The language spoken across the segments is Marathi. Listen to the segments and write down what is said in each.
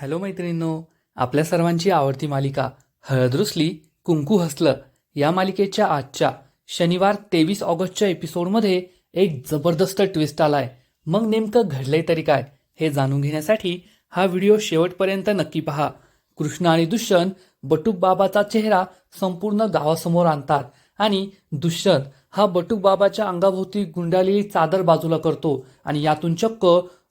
हॅलो मैत्रिणींनो आपल्या सर्वांची आवडती मालिका हळदरुसली कुंकू हसलं या मालिकेच्या आजच्या शनिवार तेवीस ऑगस्टच्या एपिसोडमध्ये एक जबरदस्त ट्विस्ट आलाय. मग नेमकं घडलंय तरी काय हे जाणून घेण्यासाठी हा व्हिडिओ शेवटपर्यंत नक्की पहा. कृष्ण आणि दुष्यंत बटूक बाबाचा चेहरा संपूर्ण गावासमोर आणतात आणि दुष्यंत हा बटूक बाबाच्या अंगाभोवती गुंडाळलेली चादर बाजूला करतो आणि यातून चक्क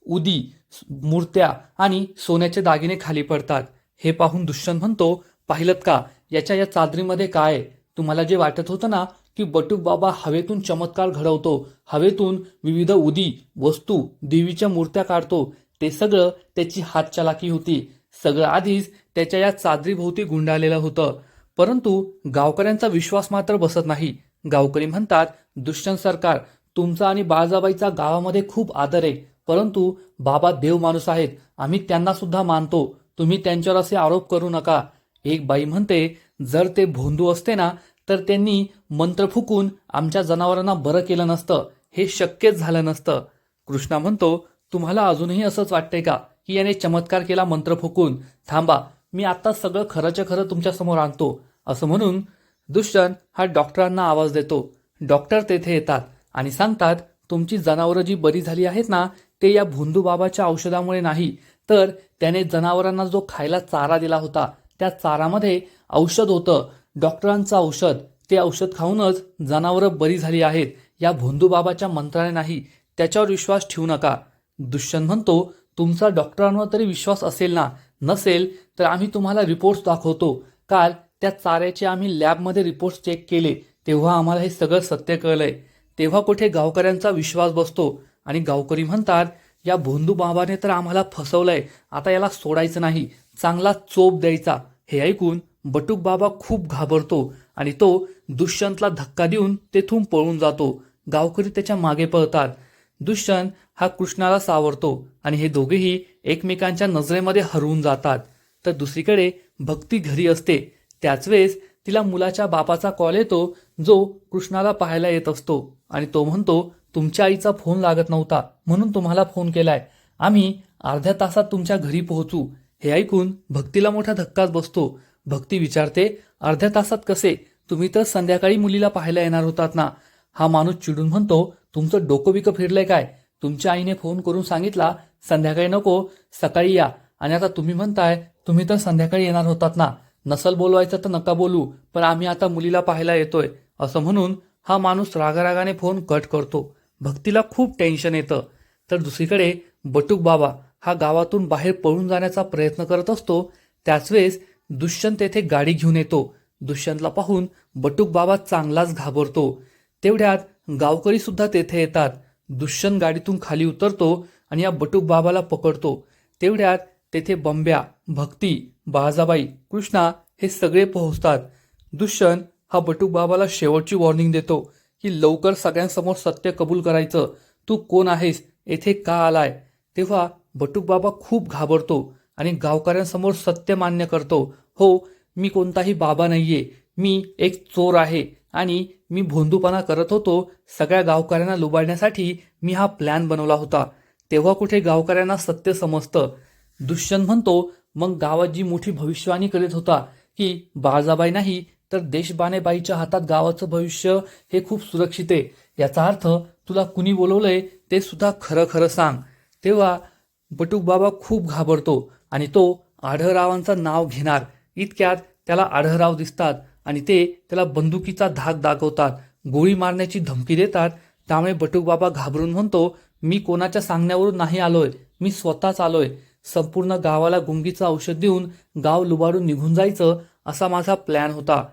उदी मूर्त्या आणि सोन्याचे दागिने खाली पडतात. हे पाहून दुष्यंत म्हणतो पाहिलं का? याच्या या चादरीमध्ये काय आहे? तुम्हाला जे वाटत होतं ना की बटूक बाबा हवेतून चमत्कार घडवतो हवेतून विविध उदी वस्तू देवीच्या मूर्त्या काढतो ते सगळं त्याची हातचलाकी होती. सगळं आधीच त्याच्या या चादरीभोवती गुंडाळलेलं होतं. परंतु गावकऱ्यांचा विश्वास मात्र बसत नाही. गावकरी म्हणतात दुष्यंत सरकार तुमचा आणि बाळजाबाईचा गावामध्ये खूप आदर आहे. परंतु बाबा देव माणूस आहेत आम्ही त्यांना सुद्धा मानतो. तुम्ही त्यांच्यावर असे आरोप करू नका. एक बाई म्हणते जर ते भोंदू असते ना तर त्यांनी मंत्र फुकून आमच्या जनावरांना बरं केलं नसतं. हे शक्यच झालं नसतं. कृष्णा म्हणतो तुम्हाला अजूनही असंच वाटतंय का? की याने चमत्कार केला मंत्र फुकून. थांबा मी आता सगळं खरंच्या खरं तुमच्यासमोर आणतो. असं म्हणून दुष्यंत हा डॉक्टरांना आवाज देतो. डॉक्टर तेथे येतात आणि सांगतात तुमची जनावरं जी बरी झाली आहेत ना ते या भोंदू बाबाच्या औषधामुळे नाही तर त्याने जनावरांना जो खायला चारा दिला होता त्या चारामध्ये औषध होतं. डॉक्टरांचं औषध ते औषध खाऊनच जनावरं बरी झाली आहेत. या भोंदू बाबाच्या मंत्राने नाही त्याच्यावर विश्वास ठेवू नका. दुष्यंत म्हणतो तुमचा डॉक्टरांवर तरी विश्वास असेल ना? नसेल तर आम्ही तुम्हाला रिपोर्ट्स दाखवतो. काल त्या चाऱ्याचे आम्ही लॅबमध्ये रिपोर्ट्स चेक केले तेव्हा आम्हाला हे सगळं सत्य कळलंय. तेव्हा कुठे गावकऱ्यांचा विश्वास बसतो? आणि गावकरी म्हणतात या भोंदू बाबाने तर आम्हाला फसवलंय. आता याला सोडायचं नाही. चांगला चोप द्यायचा. हे ऐकून बटूक बाबा खूप घाबरतो आणि तो दुष्यंतला धक्का देऊन तेथून पळून जातो. गावकरी त्याच्यामागे पळतात. दुष्यंत हा कृष्णाला सावरतो आणि हे दोघेही एकमेकांच्या नजरेमध्ये हरवून जातात. तर दुसरीकडे भक्ती घरी असते. त्याच वेळेस तिला मुलाच्या बापाचा कॉल येतो जो कृष्णाला पाहायला येत असतो आणि तो म्हणतो तुमच्या आईचा फोन लागत नव्हता म्हणून तुम्हाला फोन केलाय. आम्ही अर्ध्या तासात तुमच्या घरी पोहोचू. हे ऐकून भक्तीला मोठा धक्काच बसतो. भक्ती विचारते अर्ध्या तासात कसे? तुम्ही तर संध्याकाळी मुलीला पाहायला येणार होतात ना. हा माणूस चिडून म्हणतो तुमचं डोकं बिकं फिरलंय काय? तुमच्या आईने फोन करून सांगितला संध्याकाळी नको सकाळी या. आणि आता तुम्ही म्हणताय तुम्ही तर संध्याकाळी येणार होतात ना. नसल बोलवायचं तर नका बोलू पण आम्ही आता मुलीला पाहायला येतोय. असं म्हणून हा माणूस रागारागाने फोन कट करतो. भक्तीला खूप टेन्शन येतं. तर दुसरीकडे बटूक बाबा हा गावातून बाहेर पळून जाण्याचा प्रयत्न करत असतो त्याच वेळेस दुष्यंत तेथे गाडी घेऊन येतो. दुष्यंतला पाहून बटूक बाबा चांगलाच घाबरतो. तेवढ्यात गावकरी सुद्धा तेथे येतात. दुष्यंत गाडीतून खाली उतरतो आणि या बटूक बाबाला पकडतो. तेवढ्यात तेथे बंब्या भक्ती बाळाजाबाई कृष्णा हे सगळे पोहोचतात. दुष्यंत हा बटूक बाबाला शेवटची वॉर्निंग देतो. की लवकर सगळ्यांसमोर सत्य कबूल करायचं. तू कोण आहेस? येथे का आलाय? तेव्हा बटुकबाबा खूप घाबरतो आणि गावकऱ्यांसमोर सत्य मान्य करतो. हो मी कोणताही बाबा नाहीये. मी एक चोर आहे आणि मी भोंदूपणा करत होतो सगळ्या गावकऱ्यांना लुबाडण्यासाठी मी हा प्लॅन बनवला होता. तेव्हा कुठे गावकऱ्यांना सत्य समजतं? दुष्यंत म्हणतो मग गावात जी मोठी भविष्यवाणी करीत होता की बाळजाबाई नाही तर देशबानेबाईच्या हातात गावाचं भविष्य हे खूप सुरक्षित आहे. याचा अर्थ तुला कुणी बोलवलंय ते सुद्धा खरं खरं सांग. तेव्हा बटूक बाबा खूप घाबरतो आणि तो आढळरावांचं नाव घेणार. इतक्यात त्याला आढळराव दिसतात आणि ते त्याला बंदुकीचा धाक दाखवतात. गोळी मारण्याची धमकी देतात. त्यामुळे बटूक बाबा घाबरून म्हणतो मी कोणाच्या सांगण्यावरून नाही आलोय. मी स्वतःच आलोय. संपूर्ण गावाला गुंगीचं औषध देऊन गाव लुबाडून निघून जायचं असा माझा प्लॅन होता.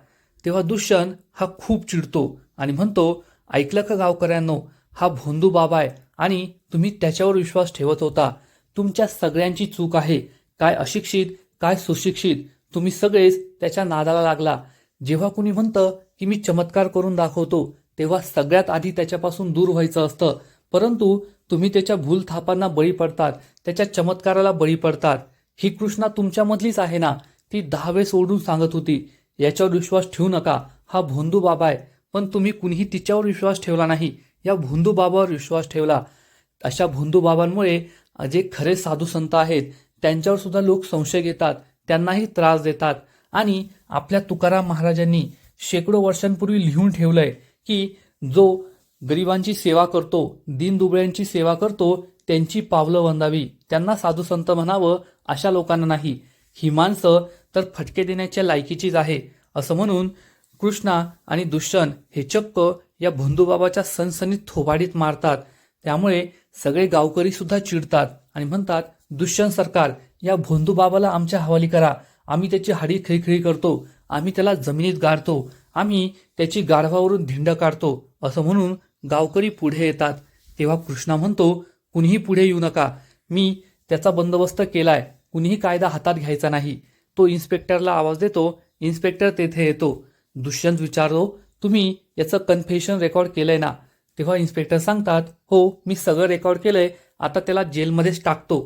तेव्हा दुष्यंत हा खूप चिडतो आणि म्हणतो ऐकलं का गावकऱ्यांनो हा भोंदू बाबा आहे आणि तुम्ही त्याच्यावर विश्वास ठेवत होता. तुमच्या सगळ्यांची चूक आहे. काय अशिक्षित काय सुशिक्षित तुम्ही सगळेच त्याच्या नादाला लागला. जेव्हा कुणी म्हणतं की मी चमत्कार करून दाखवतो तेव्हा सगळ्यात आधी त्याच्यापासून दूर व्हायचं असतं. परंतु तुम्ही त्याच्या भूल थापांना बळी पडतात त्याच्या चमत्काराला बळी पडतात. ही कृष्णा तुमच्यामधलीच आहे ना? ती दहा वेळेस ओढून सांगत होती. याच्यावर विश्वास ठेवू नका. हा भोंदू बाबा आहे. पण तुम्ही कुणीही तिच्यावर विश्वास ठेवला नाही. या भोंदू बाबावर विश्वास ठेवला. अशा भोंदू बाबांमुळे जे खरे साधू संत आहेत त्यांच्यावर सुद्धा लोक संशय घेतात. त्यांनाही त्रास देतात. आणि आपल्या तुकाराम महाराजांनी शेकडो वर्षांपूर्वी लिहून ठेवलंय की जो गरिबांची सेवा करतो दीनदुबळ्यांची सेवा करतो त्यांची पावलं वंदावी. त्यांना साधू संत म्हणावं अशा लोकांना नाही. ही माणसं तर फटके देण्याच्या लायकीचीच आहे असं म्हणून कृष्णा आणि दुष्यंत हे चक्क या भोंदूबाबाच्या सणसणीत थोबाडीत मारतात. त्यामुळे सगळे गावकरी सुद्धा चिडतात आणि म्हणतात दुष्यंत सरकार या भोंदूबाबाला आमच्या हवाली करा. आम्ही त्याची हाडी खिळखिळी करतो. आम्ही त्याला जमिनीत गाडतो आम्ही त्याची गाढवावरून धिंड काढतो असं म्हणून गावकरी पुढे येतात. तेव्हा कृष्णा म्हणतो कुणीही पुढे येऊ नका. मी त्याचा बंदोबस्त केलाय. कुणीही कायदा हातात घ्यायचा नाही. तो इन्स्पेक्टरला आवाज देतो इन्स्पेक्टर तेथे येतो. दुष्यंत विचारतो तुम्ही याचं कन्फेशन रेकॉर्ड केलंय ना? तेव्हा इन्स्पेक्टर सांगतात हो मी सगळं रेकॉर्ड केलंय. आता त्याला जेलमध्येच टाकतो.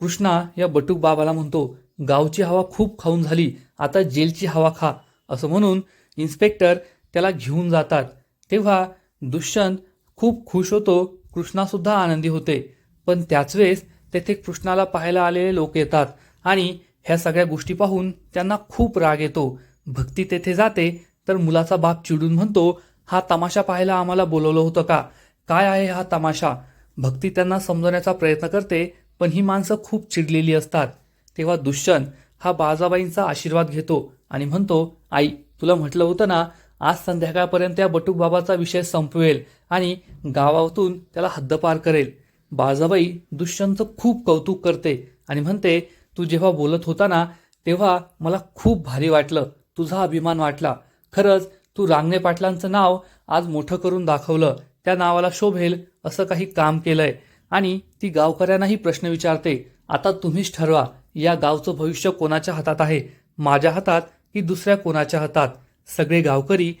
कृष्णा या बटूक बाबाला म्हणतो गावची हवा खूप खाऊन झाली. आता जेलची हवा खा. असं म्हणून इन्स्पेक्टर त्याला घेऊन जातात. तेव्हा दुष्यंत खूप खुश होतो. कृष्णासुद्धा आनंदी होते. पण त्याच वेळेस तेथे कृष्णाला पाहायला आलेले लोक येतात आणि ह्या सगळ्या गोष्टी पाहून त्यांना खूप राग येतो. भक्ती तेथे जाते तर मुलाचा बाप चिडून म्हणतो हा तमाशा पाहायला आम्हाला बोलवलं होतं का? काय आहे हा तमाशा? भक्ती त्यांना समजवण्याचा प्रयत्न करते पण ही माणसं खूप चिडलेली असतात. तेव्हा दुष्यंत हा बाजाबाईंचा आशीर्वाद घेतो आणि म्हणतो आई तुला म्हटलं होतं ना आज संध्याकाळपर्यंत या बटूक बाबाचा विषय संपवेल आणि गावातून त्याला हद्दपार करेल. बाजाबाई दुष्यंतचं खूप कौतुक करते आणि म्हणते तू जेव्हा बोलत होता ना तेव्हा मला खूप भारी वाटलं. तुझा अभिमान वाटला. खरंच तू रांगणे पाटलांचं नाव आज मोठं करून दाखवलं. त्या नावाला शोभेल असं काही काम केलंय. आणि ती गावकऱ्यांनाही प्रश्न विचारते आता तुम्हीच ठरवा या गावचं भविष्य कोणाच्या हातात आहे? माझ्या हातात की दुसऱ्या कोणाच्या हातात? सगळे गावकरी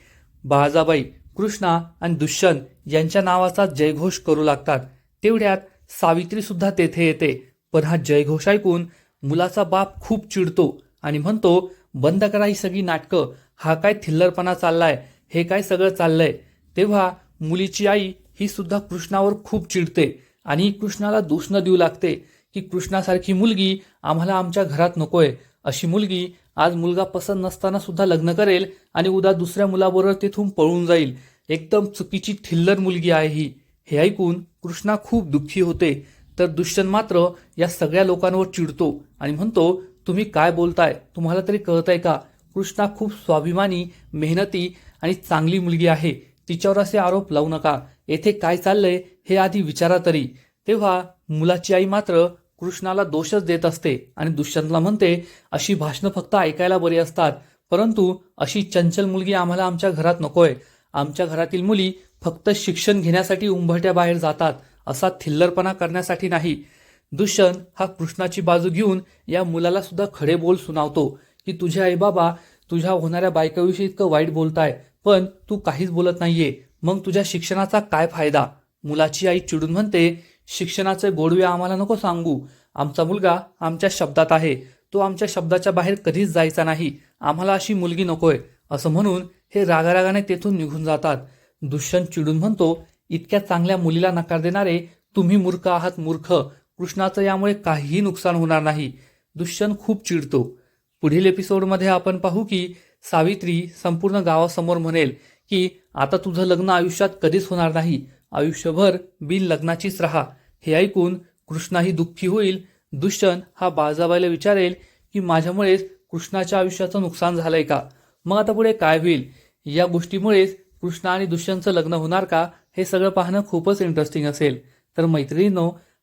बाळाजाबाई कृष्णा आणि दुष्यंत यांच्या नावाचा जयघोष करू लागतात. तेवढ्यात सावित्री सुद्धा तेथे येते. पण हा जयघोष ऐकून मुलाचा बाप खूप चिडतो आणि म्हणतो बंद करा ही सगळी नाटकं. हा काय थिल्लरपणा चाललाय? हे काय सगळं चाललंय? तेव्हा मुलीची आई ही सुद्धा कृष्णावर खूप चिडते आणि कृष्णाला दूषणं देऊ लागते की कृष्णासारखी मुलगी आम्हाला आमच्या घरात नकोय. अशी मुलगी आज मुलगा पसंत नसताना सुद्धा लग्न करेल आणि उद्या दुसऱ्या मुलाबरोबर तिथून पळून जाईल. एकदम चुकीची थिल्लर मुलगी आहे ही. हे ऐकून कृष्णा खूप दुःखी होते. तर दुष्यंत मात्र या सगळ्या लोकांवर चिडतो. आणि म्हणतो तुम्ही काय बोलताय? तुम्हाला तरी कळतंय का? कृष्णा खूप स्वाभिमानी मेहनती आणि चांगली मुलगी आहे. तिच्यावर असे आरोप लावू नका. येथे काय चाललंय हे आधी विचारा तरी. तेव्हा मुलाची आई मात्र कृष्णाला दोषच देत असते आणि दुष्यंतला म्हणते अशी भाषणं फक्त ऐकायला बरी असतात. परंतु अशी चंचल मुलगी आम्हाला आमच्या घरात नकोय. आमच्या घरातील मुली फक्त शिक्षण घेण्यासाठी उंबरट्या बाहेर जातात. असा थिल्लरपणा करण्यासाठी नाही. दुष्यंत हा कृष्णाची बाजू घेऊन या मुलाला सुद्धा खडे बोल सुनावतो की तुझे आई बाबा तुझ्या होणाऱ्या बायकाविषयी इतकं वाईट बोलताय पण तू काहीच बोलत नाहीये. मग तुझ्या शिक्षणाचा काय फायदा? मुलाची आई चिडून म्हणते शिक्षणाचे गोडवे आम्हाला नको सांगू. आमचा मुलगा आमच्या शब्दात आहे. तो आमच्या शब्दाच्या बाहेर कधीच जायचा नाही. आम्हाला अशी मुलगी नकोय. असं म्हणून हे रागारागाने तेथून निघून जातात. दुष्यंत चिडून म्हणतो इतक्या चांगल्या मुलीला नकार देणारे तुम्ही मूर्ख आहात मूर्ख. कृष्णाचं यामुळे काहीही नुकसान होणार नाही. दुष्यंत खूप चिडतो. पुढील एपिसोडमध्ये आपण पाहू की सावित्री संपूर्ण गावासमोर म्हणेल की आता तुझं लग्न आयुष्यात कधीच होणार नाही. आयुष्यभर बिन लग्नाचीच राहा. हे ऐकून कृष्णाही दुःखी होईल. दुष्यंत हा बाळजाबाईला विचारेल की माझ्यामुळेच कृष्णाच्या आयुष्याचं नुकसान झालंय का? मग आता पुढे काय होईल? या गोष्टीमुळेच कृष्णा आणि दुष्यंतचं लग्न होणार का? हे सगळं पाहणं खूपच इंटरेस्टिंग असेल. तर मैत्रिणींनो